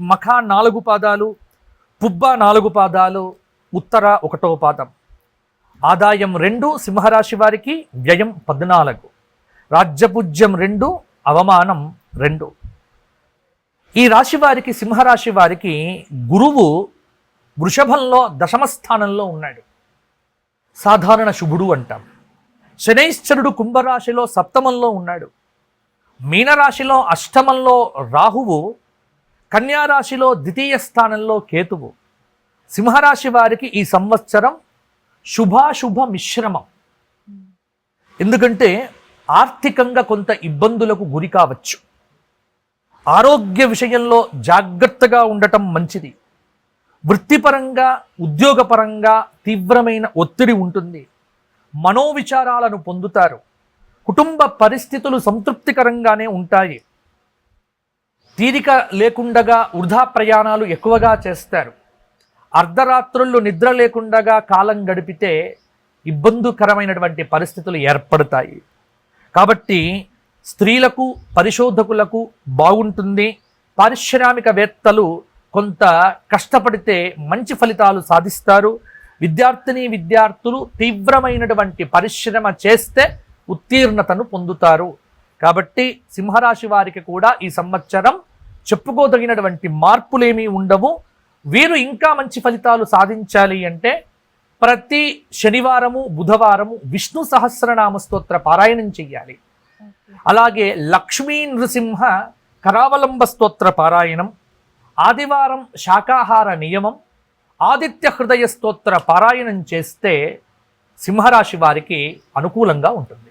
మఖ నాలుగు పాదాలు పుబ్బ నాలుగు పాదాలు ఉత్తర ఒకటో పాదం. ఆదాయం రెండు సింహరాశి వారికి వ్యయం పద్నాలుగు. రాజ్యపూజ్యం రెండు అవమానం రెండు. ఈ రాశి వారికి సింహరాశి వారికి గురువు వృషభంలో దశమ స్థానంలో ఉన్నాడు. సాధారణ శుభుడు అంటాం. శనైశ్చరుడు కుంభరాశిలో సప్తమంలో ఉన్నాడు. మీనరాశిలో అష్టమంలో రాహువు కన్యారాశిలో ద్వితీయ స్థానంలో కేతువు. సింహరాశి వారికి ఈ సంవత్సరం శుభాశుభ మిశ్రమం. ఎందుకంటే ఆర్థికంగా కొంత ఇబ్బందులకు గురి కావచ్చు. ఆరోగ్య విషయంలో జాగ్రత్తగా ఉండటం మంచిది. వృత్తిపరంగా ఉద్యోగపరంగా తీవ్రమైన ఒత్తిడి ఉంటుంది. మనోవిచారాలను పొందుతారు. కుటుంబ పరిస్థితులు సంతృప్తికరంగానే ఉంటాయి. తీరిక లేకుండగా వృధా ప్రయాణాలు ఎక్కువగా చేస్తారు. అర్ధరాత్రుల్లో నిద్ర లేకుండగా కాలం గడిపితే ఇబ్బందికరమైనటువంటి పరిస్థితులు ఏర్పడతాయి. కాబట్టి స్త్రీలకు పరిశోధకులకు బాగుంటుంది. పారిశ్రామికవేత్తలు కొంత కష్టపడితే మంచి ఫలితాలు సాధిస్తారు. విద్యార్థిని విద్యార్థులు తీవ్రమైనటువంటి పరిశ్రమ చేస్తే ఉత్తీర్ణతను పొందుతారు. కాబట్టి సింహరాశి వారికి కూడా ఈ సంవత్సరం చెప్పుకోదగినటువంటి మార్పులేమీ ఉండవు. వీరు ఇంకా మంచి ఫలితాలు సాధించాలి అంటే ప్రతి శనివారము బుధవారము విష్ణు సహస్రనామ స్తోత్ర పారాయణం చెయ్యాలి. అలాగే లక్ష్మీ నృసింహ కరావలంబ స్తోత్ర పారాయణం ఆదివారం శాకాహార నియమం ఆదిత్య హృదయ స్తోత్ర పారాయణం చేస్తే సింహరాశి వారికి అనుకూలంగా ఉంటుంది.